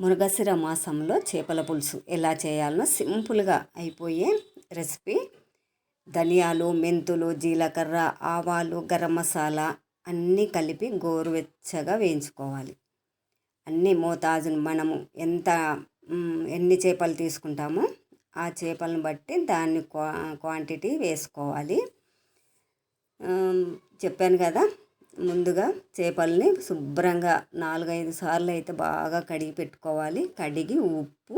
మురగశిర మాసంలో చేపల పులుసు ఎలా చేయాలో సింపుల్గా అయిపోయే రెసిపీ. ధనియాలు మెంతులు జీలకర్ర ఆవాలు గరం మసాలా అన్నీ కలిపి గోరువెచ్చగా వేయించుకోవాలి. అన్నీ మోతాజును మనము ఎంత ఎన్ని చేపలు తీసుకుంటామో ఆ చేపలను బట్టి దాన్ని క్వా క్వాంటిటీ వేసుకోవాలి. చెప్పాను కదా ముందుగా చేపల్ని శుభ్రంగా నాలుగైదు సార్లు అయితే బాగా కడిగి పెట్టుకోవాలి. కడిగి ఉప్పు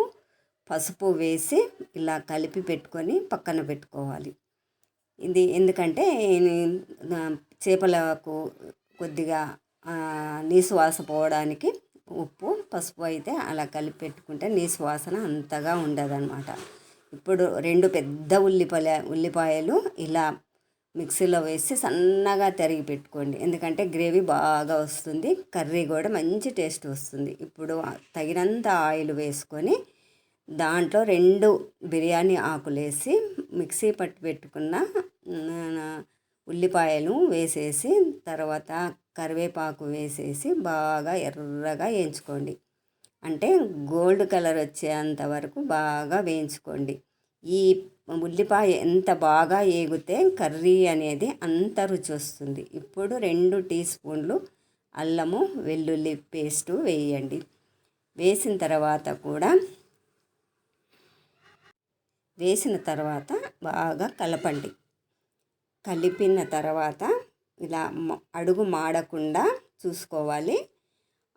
పసుపు వేసి ఇలా కలిపి పెట్టుకొని పక్కన పెట్టుకోవాలి. ఇది ఎందుకంటే చేపలకు కొద్దిగా నీసువాస పోవడానికి ఉప్పు పసుపు అయితే అలా కలిపి పెట్టుకుంటే నీసువాసన అంతగా ఉండదన్నమాట. ఇప్పుడు రెండు పెద్ద ఉల్లిపాయ ఉల్లిపాయలు ఇలా మిక్సీలో వేసి సన్నగా తరిగి పెట్టుకోండి. ఎందుకంటే గ్రేవీ బాగా వస్తుంది. కర్రీ కూడా మంచి టేస్ట్ వస్తుంది. ఇప్పుడు తగినంత ఆయిల్ వేసుకొని దాంట్లో రెండు బిర్యానీ ఆకులు వేసి మిక్సీ పట్టి పెట్టుకున్న ఉల్లిపాయలు వేసేసి తర్వాత కరివేపాకు వేసేసి బాగా ఎర్రగా వేయించుకోండి. అంటే గోల్డ్ కలర్ వచ్చేంత వరకు బాగా వేయించుకోండి. ఈ ఉల్లిపాయ ఎంత బాగా ఏగితే కర్రీ అనేది అంత రుచి వస్తుంది ఇప్పుడు రెండు టీ స్పూన్లు అల్లము వెల్లుల్లి పేస్టు వేయండి. వేసిన తర్వాత కూడా వేసిన తర్వాత బాగా కలపండి. కలిపిన తర్వాత ఇలా అడుగు మాడకుండా చూసుకోవాలి.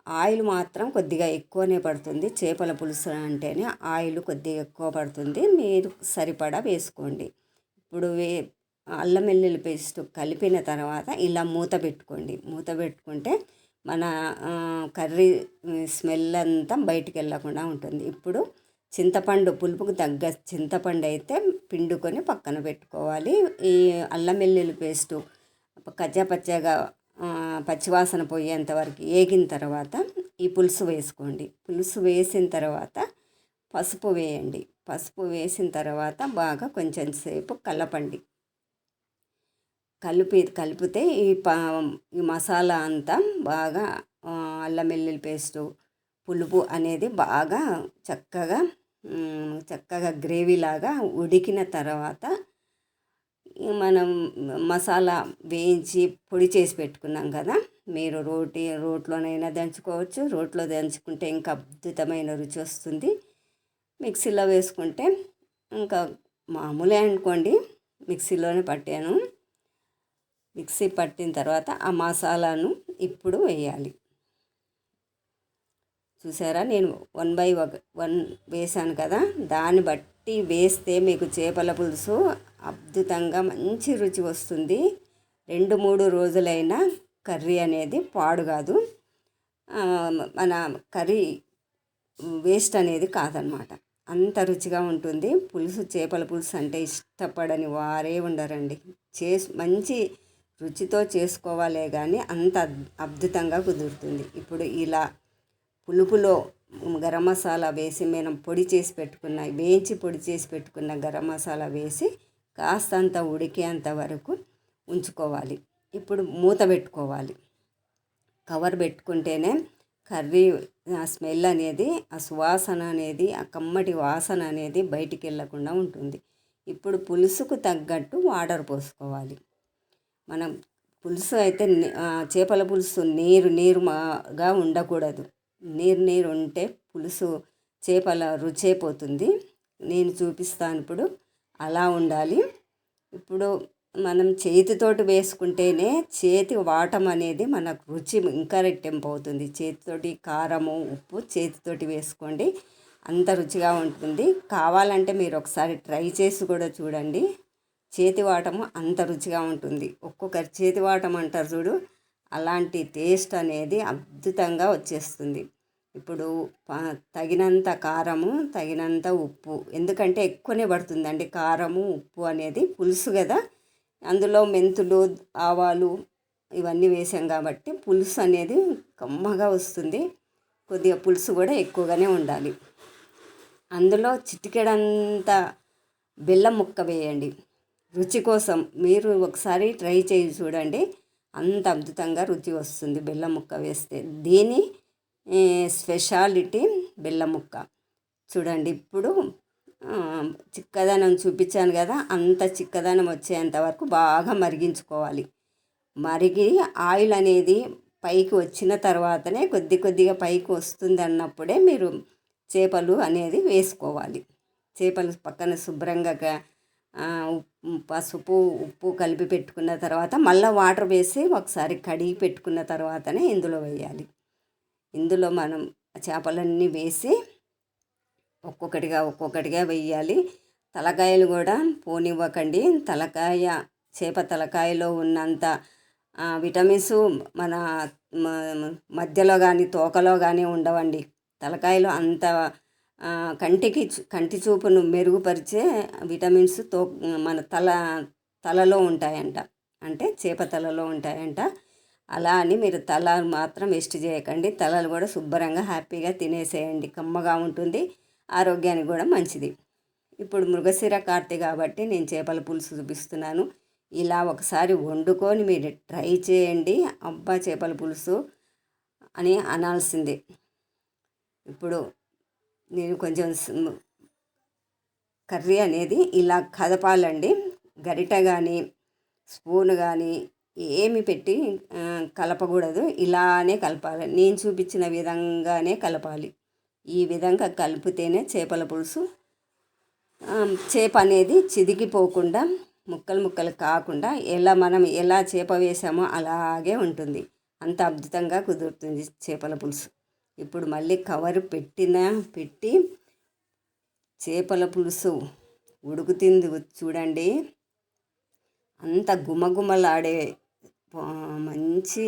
ఆయిల్ మాత్రం కొద్దిగా ఎక్కువనే పడుతుంది. చేపల పులుసు అంటేనే ఆయిల్ కొద్దిగా ఎక్కువ పడుతుంది. మీరు సరిపడా వేసుకోండి. ఇప్పుడు వే అల్లం వెల్లుల్లి పేస్ట్ కలిపిన తర్వాత ఇలా మూత పెట్టుకోండి. మూత పెట్టుకుంటే మన కర్రీ స్మెల్ అంతా బయటికి వెళ్ళకుండా ఉంటుంది. ఇప్పుడు చింతపండు పులుపుకు తగ్గ చింతపండు అయితే పిండుకొని పక్కన పెట్టుకోవాలి. ఈ అల్లం వెల్లుల్లి పేస్టు కచ్చా పచ్చివాసన పోయేంత వరకు ఏగిన తర్వాత ఈ పులుసు వేసుకోండి. పులుసు వేసిన తర్వాత పసుపు వేయండి. పసుపు వేసిన తర్వాత బాగా కొంచెం సేపు కలపండి. కలిపి కలిపితే ఈ పా ఈ మసాలా అంతా బాగా అల్లం వెల్లుల్లి పేస్టు పులుపు అనేది బాగా చక్కగా చక్కగా గ్రేవీలాగా ఉడికిన తర్వాత మనం మసాలా వేయించి పొడి చేసి పెట్టుకున్నాం కదా మీరు రోటి రోట్లోనైనా దంచుకోవచ్చు. రోట్లో దంచుకుంటే ఇంకా అద్భుతమైన రుచి వస్తుంది. మిక్సీలో వేసుకుంటే ఇంకా మామూలే అనుకోండి. మిక్సీలోనే పట్టాను. మిక్సీ పట్టిన తర్వాత ఆ మసాలాను ఇప్పుడు వేయాలి. చూసారా? నేను వన్ బై వన్ వేసాను కదా. దాన్ని బట్టి వేస్తే మీకు చేపల పులుసు అద్భుతంగా మంచి రుచి వస్తుంది. రెండు మూడు రోజులైనా కర్రీ అనేది పాడు కాదు. మన కర్రీ వేస్ట్ అనేది కాదనమాట. అంత రుచిగా ఉంటుంది. పులుసు చేపల పులుసు అంటే ఇష్టపడని వారే ఉండరండి. చేసి మంచి రుచితో చేసుకోవాలే కానీ అంత అద్భుతంగా కుదురుతుంది. ఇప్పుడు ఇలా పులుపులో గరం మసాలా వేసి మనం పొడి చేసి పెట్టుకున్న వేయించి పొడి చేసి పెట్టుకున్న గరం మసాలా వేసి కాస్తంత ఉడికేంత వరకు ఉంచుకోవాలి. ఇప్పుడు మూత పెట్టుకోవాలి. కవర్ పెట్టుకుంటేనే కర్రీ ఆ స్మెల్ అనేది ఆ సువాసన అనేది ఆ కమ్మటి వాసన అనేది బయటికి వెళ్ళకుండా ఉంటుంది. ఇప్పుడు పులుసుకు తగ్గట్టు వాటర్ పోసుకోవాలి. మనం పులుసు అయితే చేపల పులుసు నీరు నీరుగా ఉండకూడదు. నీరు నీరు ఉంటే పులుసు చేపల రుచైపోతుంది నేను చూపిస్తాను ఇప్పుడు. అలా ఉండాలి. ఇప్పుడు మనం చేతితోటి వేసుకుంటేనే చేతి వాటం అనేది మనకు రుచి ఇంకా రెట్టింపు అవుతుంది చేతితోటి కారము ఉప్పు చేతితోటి వేసుకోండి. అంత రుచిగా ఉంటుంది. కావాలంటే మీరు ఒకసారి ట్రై చేసి కూడా చూడండి. చేతి వాటము అంత రుచిగా ఉంటుంది. ఒక్కొక్కరి చేతి వాటం అంటారు చూడు. అలాంటి టేస్ట్ అనేది అద్భుతంగా వచ్చేస్తుంది. ఇప్పుడు తగినంత కారము తగినంత ఉప్పు. ఎందుకంటే ఎక్కువనే పడుతుందండి. కారము ఉప్పు అనేది పులుసు కదా. అందులో మెంతులు ఆవాలు ఇవన్నీ వేసాం కాబట్టి పులుసు అనేది కమ్మగా వస్తుంది. కొద్దిగా పులుసు కూడా ఎక్కువగానే ఉండాలి. అందులో చిటికెడంత బెల్లం ముక్క వేయండి. రుచి కోసం మీరు ఒకసారి ట్రై చేసి చూడండి. అంత అద్భుతంగా రుచి వస్తుంది బెల్లం ముక్క వేస్తే. దీని స్పెషాలిటీ బెల్లం ముక్క చూడండి ఇప్పుడు చిక్కదనం చూపించాను కదా అంత చిక్కదనం వచ్చేంత వరకు బాగా మరిగించుకోవాలి. మరిగి ఆయిల్ అనేది పైకి వచ్చిన తర్వాతనే కొద్ది కొద్దిగా పైకి వస్తుంది అన్నప్పుడే మీరు చేపలు అనేది వేసుకోవాలి. చేపలు పక్కన శుభ్రంగా పసుపు ఉప్పు కలిపి పెట్టుకున్న తర్వాత మళ్ళీ వాటర్ వేసి ఒకసారి కడిగి పెట్టుకున్న తర్వాతనే ఇందులో వేయాలి. ఇందులో మనం చేపలన్నీ వేసి ఒక్కొక్కటిగా ఒక్కొక్కటిగా వేయాలి తలకాయలు కూడా పోనివ్వకండి. తలకాయ చేప తలకాయలో ఉన్నంత విటమిన్స్ మన మధ్యలో కానీ తోకలో కానీ ఉండవండి. తలకాయలో అంత కంటికి కంటి చూపును మెరుగుపరిచే విటమిన్స్తో మన తల తలలో ఉంటాయంట. అంటే చేప తలలో ఉంటాయంట. అలా అని మీరు తల మాత్రం వేస్ట్ చేయకండి. తలలు కూడా శుభ్రంగా హ్యాపీగా తినేసేయండి. కమ్మగా ఉంటుంది. ఆరోగ్యానికి కూడా మంచిది. ఇప్పుడు మృగశిర కార్తీ కాబట్టి నేను చేపల పులుసు చూపిస్తున్నాను. ఇలా ఒకసారి వండుకొని మీరు ట్రై చేయండి. అబ్బా చేపల పులుసు అని అనాల్సిందే. ఇప్పుడు నేను కొంచెం కర్రీ అనేది ఇలా కదపాలండి. గరిట కానీ స్పూన్ కానీ ఏమి పెట్టి కలపకూడదు. ఇలానే కలపాలి. నేను చూపించిన విధంగానే కలపాలి. ఈ విధంగా కలిపితేనే చేపల పులుసు చేప అనేది చిదిగిపోకుండా ముక్కలు ముక్కలు కాకుండా ఎలా మనం ఎలా చేప వేసామో అలాగే ఉంటుంది. అంత అద్భుతంగా కుదురుతుంది చేపల పులుసు. ఇప్పుడు మళ్ళీ కవర్ పెట్టిన పెట్టి చేపల పులుసు ఉడుకుతుంది. చూడండి. అంత గుమగుమలాడే మంచి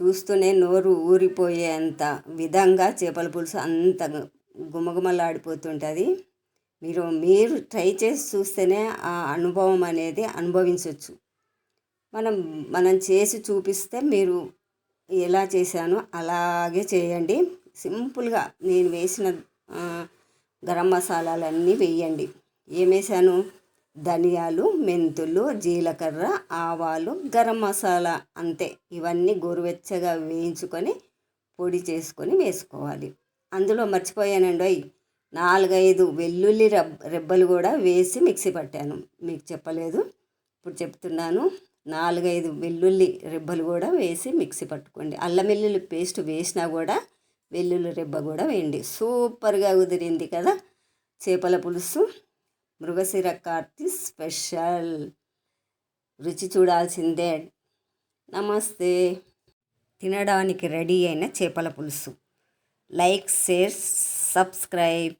చూస్తూనే నోరు ఊరిపోయేంత విధంగా చేపల పులుసు అంత గుమగుమలాడిపోతుంటుంది. మీరు మీరు ట్రై చేసి చూస్తేనే ఆ అనుభవం అనేది అనుభవించవచ్చు మనం మనం చేసి చూపిస్తే మీరు ఎలా చేశానో అలాగే చేయండి. సింపుల్గా నేను వేసిన గరం మసాలాలన్నీ వేయండి. ఏమేసాను ధనియాలు మెంతులు జీలకర్ర ఆవాలు గరం మసాలా అంతే. ఇవన్నీ గోరువెచ్చగా వేయించుకొని పొడి చేసుకొని వేసుకోవాలి. అందులో మర్చిపోయానండి ఓయ్, నాలుగైదు వెల్లుల్లి రబ్ రెబ్బలు కూడా వేసి మిక్సీ పట్టాను. మీకు చెప్పలేదు ఇప్పుడు చెప్తున్నాను. నాలుగైదు వెల్లుల్లి రెబ్బలు కూడా వేసి మిక్సీ పట్టుకోండి. అల్లం వెల్లుల్లి పేస్ట్ వేసినా కూడా వెల్లుల్లి రెబ్బ కూడా వేయండి. సూపర్గా కుదిరింది కదా చేపల పులుసు. మృగశిర కార్తి స్పెషల్. రుచి చూడాల్సిందే. నమస్తే. తినడానికి రెడీ అయిన చేపల పులుసు. Like share subscribe.